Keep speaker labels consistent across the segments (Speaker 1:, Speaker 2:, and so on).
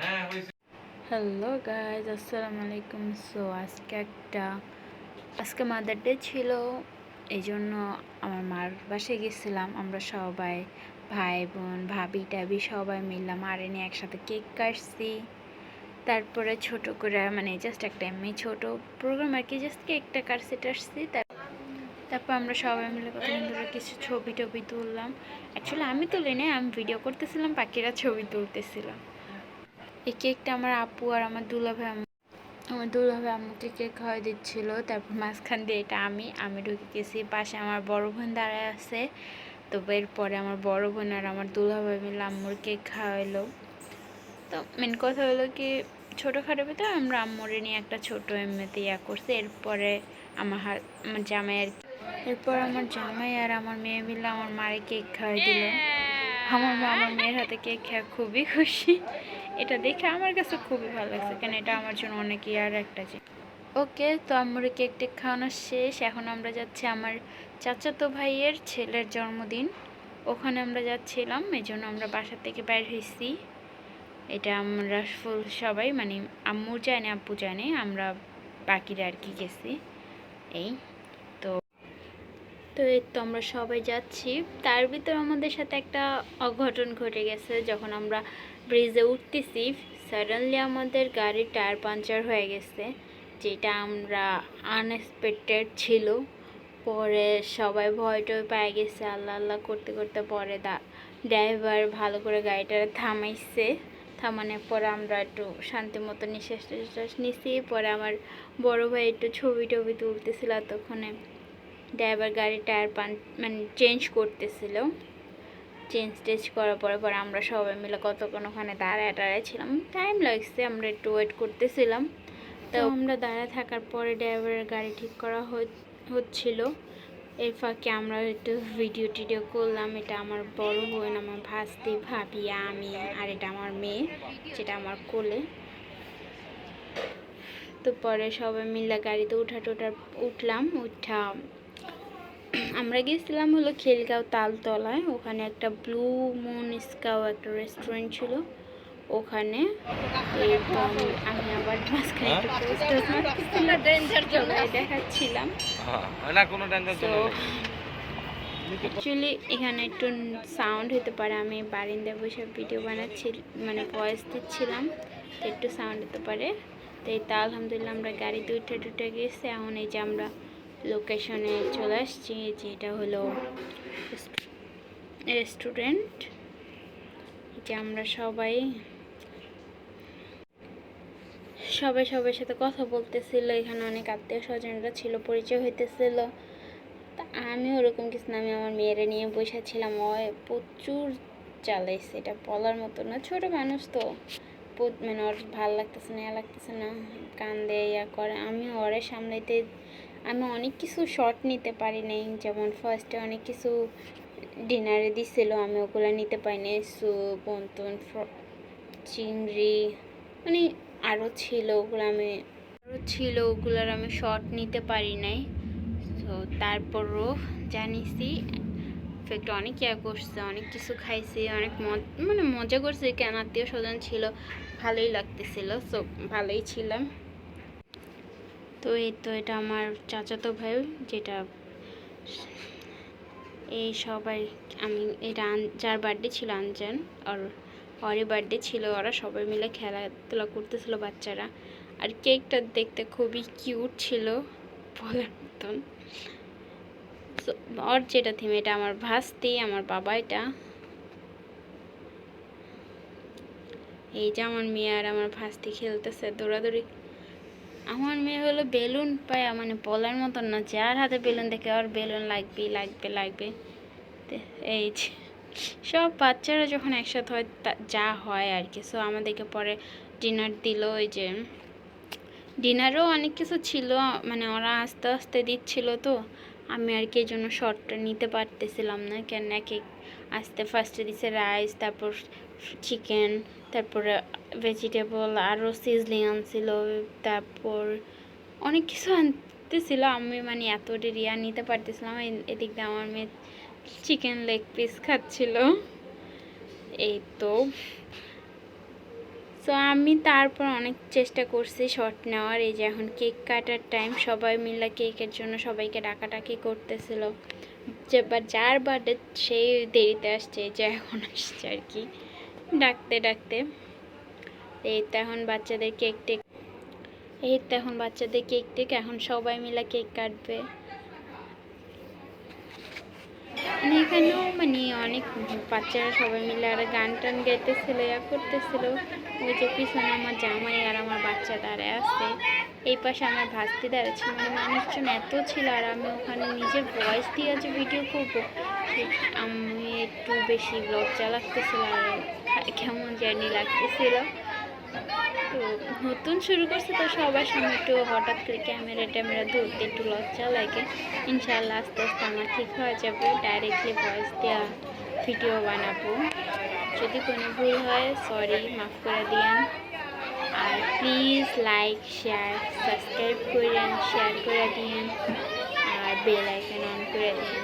Speaker 1: হ্যাঁ
Speaker 2: hello guys আসসালামু আলাইকুম। সো আজকে একটা আজকে মাদার ডে ছিল এই জন্য আমার মার বাসায় গেছিলাম। আমরা সবাই ভাই বোন ভাবি টাবি সবাই মিললাম আর এনে একসাথে কেক কাটছি। তারপরে ছোট করে মানে জাস্ট একটা এমনি ছোট প্রোগ্রাম আর কি জাস্ট কেকটা কাটছি টাটছি তার- তারপর আমরা সবাই মিলে কত ধরে কিছু ছবি টবি তুললাম। অ্যাকচুয়ালি আমি তুলি নাই আমি ভিডিও করতেছিলাম, পাখিরা ছবি তুলতেছিলাম এই কেকটা আমার আপু আর আমার দুলাভাই আমার দুলাভাই আম্মুকে কেক খাওয়াই দিচ্ছিল, তারপর মাঝখান দিয়ে এটা আমি আমি ঢুকে গেছি, পাশে আমার বড় বোন দাঁড়ায় আছে। তো এরপরে আমার বড় বোন আর আমার দুলাভাই মিলে আম্মুর কেক খাওয়াইলো। তো মেন কথা হলো কি, ছোটোখাটো ভিতরে আমরা আম্মুরে নিয়ে একটা ছোটো এমনিতে ইয়া করছি, এরপরে আমার হাত আমার জামাই আর এরপর আমার জামাই আর আমার মেয়ে মিলে আমার মারে কেক খাওয়াই দিল। আমার মা আমার মেয়ের হাতে কেক খেয়ে খুবই খুশি। এটা দেখে আমার কাছে খুবই ভালো লাগছে, কেন এটা আমার জন্য অনেক ইয়ার একটা জিনিস। ওকে, তো আমার কেক টেক খাওয়ানো শেষ। এখন আমরা যাচ্ছি আমার চাচাতো ভাইয়ের ছেলের জন্মদিন। ওখানে আমরা যাচ্ছিলাম, এই জন্য আমরা বাসা থেকে বের হয়েছি। এটা আমরা ফুল সবাই মানে আম্মু জানে, আব্বু জানে, আমরা বাকিরা আর কি গেছি। এই। তো এই তো আমরা সবাই যাচ্ছি। তার ভিতর আমাদের সাথে একটা অঘটন ঘটে গেছে, যখন আমরা ব্রিজে উঠতেছি সাডেনলি আমাদের গাড়ির টায়ার পাঞ্চার হয়ে গেছে, যেটা আমরা আনএক্সপেক্টেড ছিল। পরে সবাই ভয় টয় পেয়ে গেছে, আল্লাহ আল্লাহ করতে করতে পরে দা ড্রাইভার ভালো করে গাড়িটা থামাইছে। থামানোর পরে আমরা একটু শান্তি মতো নিঃশ্বাস টিশ্বাস নিছি। পরে আমার বড় ভাই একটু ছবি টবি তুলতেছিল, তখনে ড্রাইভার গাড়ির টায়ার পান মানে চেঞ্জ করতেছিল। চেঞ্জ টেঞ্জ করার পরে পরে আমরা সবাই মিলে কতক্ষণ ওখানে দাঁড়ায় দাঁড়ায় ছিলাম। টাইম লাগছে আমরা একটু ওয়েট করতেছিলাম। তো আমরা দাঁড়ায় থাকার পরে ড্রাইভারের গাড়ি ঠিক করা হচ্ছিল। এর ফাঁকে আমরা একটু ভিডিও টিডিও করলাম এটা আমার বড় বোন আমার ভাস্তি ভাবি আমি আর এটা আমার মেয়ে যেটা আমার কোলে। তো পরে সবাই মিলে গাড়িতে উঠা টুঠা উঠলাম উঠা আমরা গেছিলাম হলো খেলগাঁও তালতলায়। ওখানে একটা ব্লু মুন স্কাও একটা রেস্টুরেন্ট ছিল। ওখানে আমি- আমি আবার দেখাচ্ছিলাম।
Speaker 1: হ্যাঁ, না কোনো টেনশন
Speaker 2: তো অ্যাকচুয়ালি এখানে একটু সাউন্ড হতে পারে। আমি বারিন্দায় বসে ভিডিও বানাচ্ছি মানে ভয়েস দিচ্ছিলাম তো একটু সাউন্ড হতে পারে। তো এই তো আলহামদুলিল্লাহ আমরা গাড়িতে উঠে টুটে গেছি। এখন এই যে আমরা লোকেশনে চলে আসছি, যেটা হলো রেস্টুরেন্ট যে আমরা সবাই সবাই সবার সাথে কথা বলতেছিল, এখানে অনেক আত্মীয় স্বজনরা ছিল, পরিচয় হইতেছিল। তা আমি ওরকম কিছু না, আমি আমার মেয়েরা নিয়ে বসেছিলাম ও প্রচুর চালাইছে এটা বলার মতো না। ছোট মানুষ তো মানে ওর ভালো লাগতেছে না লাগতেছে না, কান্দে, ইয়া করে। আমি ওরে সামলাইতে আমি অনেক কিছু শর্ট নিতে পারি নাই। যেমন ফার্স্টে অনেক কিছু ডিনারে দিছিল, আমি ওগুলো নিতে পারি পারিনি স্যুপ বন্তন চিংড়ি মানে আরও ছিল ওগুলো আমি আরও ছিল ওগুলোর আমি শর্ট নিতে পারি নাই। তো তারপরও জানিসি ইনফ্যাক্ট অনেক ইয়া করছে, অনেক কিছু খাইছি, অনেক মানে মজা করছে। কেন আত্মীয় স্বজন ছিল, ভালোই লাগতেছিল। সো ভালোই ছিলাম। তো এই তো এটা আমার চাচাতো ভাই, যেটা এই সবাই, আমি এটা যার বার্থডে ছিল আনজান, আর ওরই বার্থডে ছিল ওরা, সবাই মিলে খেলাধুলা করতেছিল বাচ্চারা। আর কেকটা দেখতে খুবই কিউট ছিল, বলার মতন। ওর যেটা থিম এটা আমার ভাস্তি, আমার বাবা এটা। এই যে আমার মেয়ে আর আমার ভাস্তি খেলতেছে, দৌড়াদৌড়ি আমার মেয়ে হলো বেলুন পায় মানে বলার মতন না। যার হাতে বেলুন দেখে ওর বেলুন লাগবে লাগবে লাগবে। এই সব বাচ্চারা যখন একসাথে হয় যা হয় আর কি। সো আমাদেরকে পরে ডিনার দিল ওই যে। ডিনারও অনেক কিছু ছিল মানে ওরা আস্তে আস্তে দিচ্ছিল তো। আমি আর কি এই জন্য শর্টটা নিতে পারতেছিলাম না। কেন এক এক আস্তে ফার্স্টে দিছে রাইস তারপর চিকেন তারপরে ভেজিটেবল আরও সিজলিং আনছিল, তারপর অনেক কিছু আনতেছিল। আমি মানে এত রিয়া নিতে পারতেছিলাম। এদিক দিয়ে আমার মেয়ে চিকেন লেগ পিস খাচ্ছিল। এই তো। সো আমি তারপর অনেক চেষ্টা করছি শর্ট নেওয়ার। এই যে এখন কেক কাটার টাইম সবাই মিলে কেকের জন্য সবাইকে ডাকাডাকি করতেছিল। যে বা, যার বার্থডে, সেই দেরিতে আসছে। যে এখন আসছে আর কি। ডাকতে ডাকতে। এই তো এখন বাচ্চাদের কেক টেক, এই তো এখন বাচ্চাদের কেক টেক, এখন সবাই মিলে কেক কাটবে। মানে এখানেও মানে অনেক বাচ্চারা সবাই মিলে আর গান টান গাইতেছিল ইয়া করতেছিল। ওই যে পিছনে আমার জামাই আর আমার বাচ্চা দাঁড়ায় আছে। এই পাশে আমার ভাস্তি দাঁড়িয়ে ছিল মানে মানুষজন এত ছিল আর আমি ওখানে নিজের ভয়েস দিয়ে যে ভিডিও করব। আমি একটু বেশি লজ্জা লাগতেছিল আর কেমন জার্নি লাগতেছিল। তো নতুন শুরু করছে তো সবার সামনে একটু হঠাৎ করে ক্যামেরা ট্যামেরা ধরতে একটু লজ্জা লাগে। ইনশাল্লাহ আস্তে আস্তে আমার ঠিক হয়ে যাবে ডাইরেক্টলি ভয়েস দেওয়া ভিডিও বানাবো। যদি কোনো ভুল হয় সরি মাফ করে দিয়েন। আর প্লিজ লাইক শেয়ার সাবস্ক্রাইব করেন শেয়ার করে দিয়েন। আর বেল আইকন অন করে দিন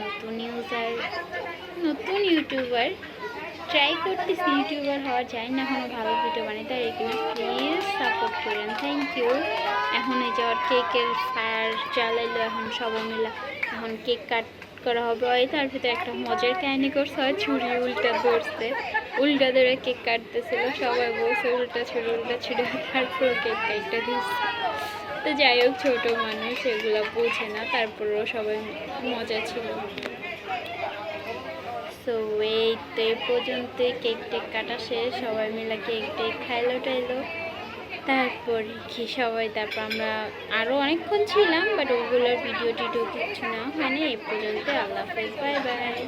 Speaker 2: নতুন ইউজার নতুন ইউটিউবার ট্রাই করতেছি ইউটিউবার হওয়া যায় না এখনও ভালো ভিডিও বানাইতে আর এখানে প্লিজ সাপোর্ট করেন থ্যাংক ইউ এখন এই যে কেকের ফায়ার চালাইলো এখন সবাই মিলে এখন কেক কাট করা হবে। ওই তার ভিতরে একটা মজার কাহিনী করছে হয় ছুরি উল্টা ধরছে উল্টা ধরে কেক কাটতেছিল, সবাই বলছে, উল্টা ছুরি উল্টা ছুরি তারপর কেক কাটতে দিচ্ছে। তো যাই হোক, ছোটো মানুষ, এগুলো বোঝে না, তারপরেও সবাই মজা ছিল। সো এই তো এই পর্যন্ত কেক টেক কাটা শেষ। সবাই মিলে কেক টেক খাইলো টাইলো। তারপর কি সবাই, তারপর আমরা আরও অনেকক্ষণ ছিলাম বাট ওগুলোর ভিডিও টিডিও কিচ্ছু না। হয়নি এ পর্যন্ত আল্লাহ হাফেজ, বাই বাই।